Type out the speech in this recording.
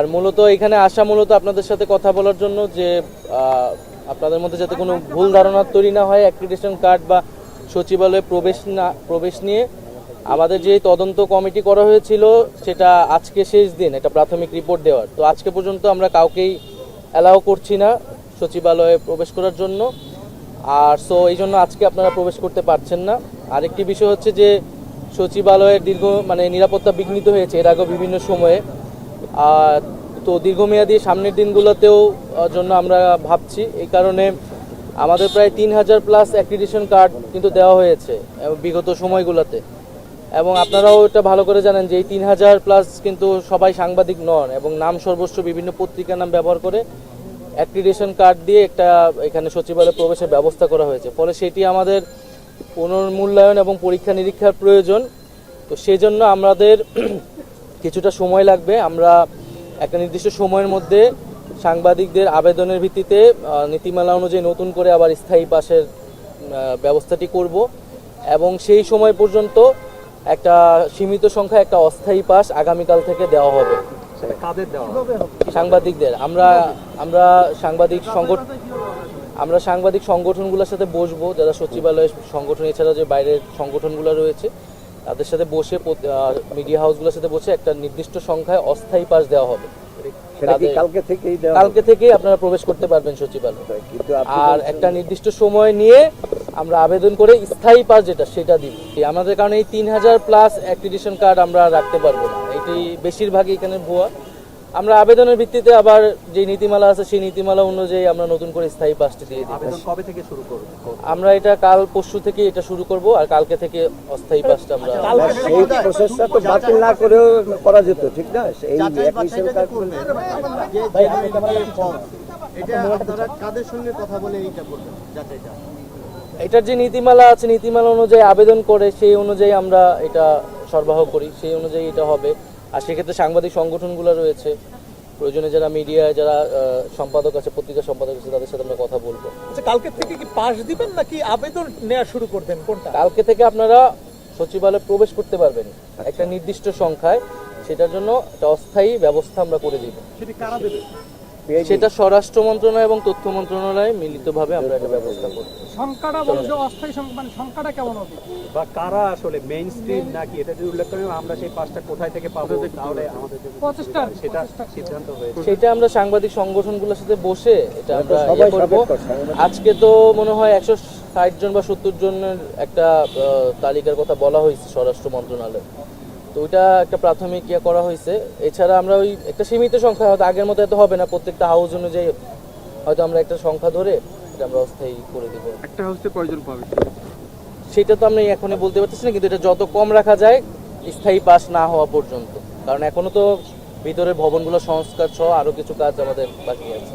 আর মূলত এখানে আসা মূলত আপনাদের সাথে কথা বলার জন্য যে আপনাদের মধ্যে যাতে কোনো ভুল ধারণা তৈরি না হয় অ্যাক্রিডিটেশন কার্ড বা সচিবালয়ে প্রবেশ না, প্রবেশ নিয়ে আমাদের যে তদন্ত কমিটি করা হয়েছিল, সেটা আজকে শেষ দিন, একটা প্রাথমিক রিপোর্ট দেওয়ার। তো আজকে পর্যন্ত আমরা কাউকেই অ্যালাউ করছি না সচিবালয়ে প্রবেশ করার জন্য। আর সো এই জন্য আজকে আপনারা প্রবেশ করতে পারছেন না। আরেকটি বিষয় হচ্ছে যে সচিবালয়ের দীর্ঘ মানে নিরাপত্তা বিঘ্নিত হয়েছে, এর আগেও বিভিন্ন সময়ে। তো দীর্ঘমেয়াদী সামনের দিনগুলোতেও জন্য আমরা ভাবছি। এই কারণে আমাদের প্রায় তিন হাজার প্লাস অ্যাক্রিডিশন কার্ড কিন্তু দেওয়া হয়েছে বিগত সময়গুলোতে। এবং আপনারাও এটা ভালো করে জানেন যে এই তিন হাজার প্লাস কিন্তু সবাই সাংবাদিক নন এবং নাম সর্বস্ব বিভিন্ন পত্রিকার নাম ব্যবহার করে অ্যাক্রিডিশন কার্ড দিয়ে একটা এখানে সচিবালয়ে প্রবেশের ব্যবস্থা করা হয়েছে। ফলে সেটি আমাদের পুনর্মূল্যায়ন এবং পরীক্ষা নিরীক্ষার প্রয়োজন। তো সেই জন্য আমাদের কিছুটা সময় লাগবে। আমরা একটা নির্দিষ্ট সময়ের মধ্যে সাংবাদিকদের আবেদনের ভিত্তিতে নীতিমালা অনুযায়ী নতুন করে আবার স্থায়ী পাশের ব্যবস্থাটি করব এবং সেই সময় পর্যন্ত একটা সীমিত সংখ্যা একটা অস্থায়ী পাস আগামীকাল থেকে দেওয়া হবে। সেটা দেওয়া হবে? সাংবাদিকদের। আমরা আমরা সাংবাদিক সংগঠন আমরা সাংবাদিক সংগঠনগুলোর সাথে বসবো যারা সচিবালয় সংগঠন এছাড়া যে বাইরের সংগঠনগুলো রয়েছে। তাদের সাথে বসে মিডিয়া হাউসগুলোর সাথে বসে একটা নির্দিষ্ট সংখ্যায় অস্থায়ী পাস দেওয়া হবে। কালকে থেকেই কালকে থেকেই আপনারা প্রবেশ করতে পারবেন সচিবালয়। আর একটা নির্দিষ্ট সময় নিয়ে আমরা আবেদন করে স্থায়ী পাস যেটা সেটা দিব। আমাদের কারণে এই তিন হাজার প্লাস অ্যাক্রিডিশন কার্ড আমরা রাখতে পারব না। এটি বেশিরভাগই এখানে ভুয়া। আমরা আবেদনের ভিত্তিতে আবার যে নীতিমালা আছে সেই নীতিমালা অনুযায়ী আমরা নতুন করে স্থায়ী পাসটি দিয়ে দিই আবেদন কবে থেকে শুরু করবে? আমরা এটা কাল পরশু থেকে এটা শুরু করব আর কালকে থেকে অস্থায়ী পাসটা আমরা না, সেই প্রসেসটা তো বাতিল না করেও করা যেত ঠিক না? এই অ্যাডমিশন কার্ড এটা আপনারা কাদের সঙ্গে কথা বলে এইটা করবেন যাচাইটা? এটার যে নীতিমালা আছে নীতিমালা অনুযায়ী আবেদন করে সেই অনুযায়ী আমরা এটা সরবরাহ করি সেই অনুযায়ী এটা হবে। আর সেক্ষেত্রে সাংবাদিক সংগঠনগুলো রয়েছে। প্রয়োজনে যারা মিডিয়া যারা সম্পাদক আছে পত্রিকা সম্পাদক আছে তাদের সাথে আমরা কথা বলব। আচ্ছা কালকে থেকে কি পাস দিবেন নাকি আবেদন নেওয়া শুরু করবেন? কোনটা? কালকে থেকে আপনারা সচিবালয়ে প্রবেশ করতে পারবেন। একটা নির্দিষ্ট সংখ্যায়। সেটার জন্য একটা অস্থায়ী ব্যবস্থা আমরা করে দিব। সেটি কারা দেবে? সেটা স্বরাষ্ট্র মন্ত্রণালয় এবং তথ্য মন্ত্রণালয় মিলিতভাবে আমরা একটা ব্যবস্থা করব। সংখ্যাটা বলছে অস্থায়ী সংখ্যা মানে সংখ্যাটা কেমন হবে? বা কারা আসলে মেইন স্ট্রিম নাকি? এটা যদি উল্লেখ করেন আমরা সেই পাঁচটা কোথায় থেকে পাবো তাহলে আমাদের প্রচেষ্টা সেটা সিদ্ধান্ত হয়েছে। সেটা আমরা সাংবাদিক সংগঠনগুলোর সাথে বসে এটা আমরা ইয়ে করব। আজকে তো মনে হয় একশো ষাট জন বা সত্তর জনের একটা তালিকার কথা বলা হয়েছে স্বরাষ্ট্র মন্ত্রণালয়। তো ওইটা একটা প্রাথমিক ইয়ে করা হয়েছে। এছাড়া আমরা ওই একটা সীমিত সংখ্যা হয়তো আগের মতো এত হবে না প্রত্যেকটা হাউস অনুযায়ী হয়তো আমরা একটা সংখ্যা ধরে এটা আমরা অস্থায়ী করে দেবো। একটা হাউসে কয়জন পাবে? সেটা তো আমরা এখনই বলতে পারতেছি না কিন্তু এটা যত কম রাখা যায় স্থায়ী পাস না হওয়া পর্যন্ত। কারণ এখনও তো ভিতরে ভবনগুলো সংস্কার সহ আরও কিছু কাজ আমাদের বাকি আছে।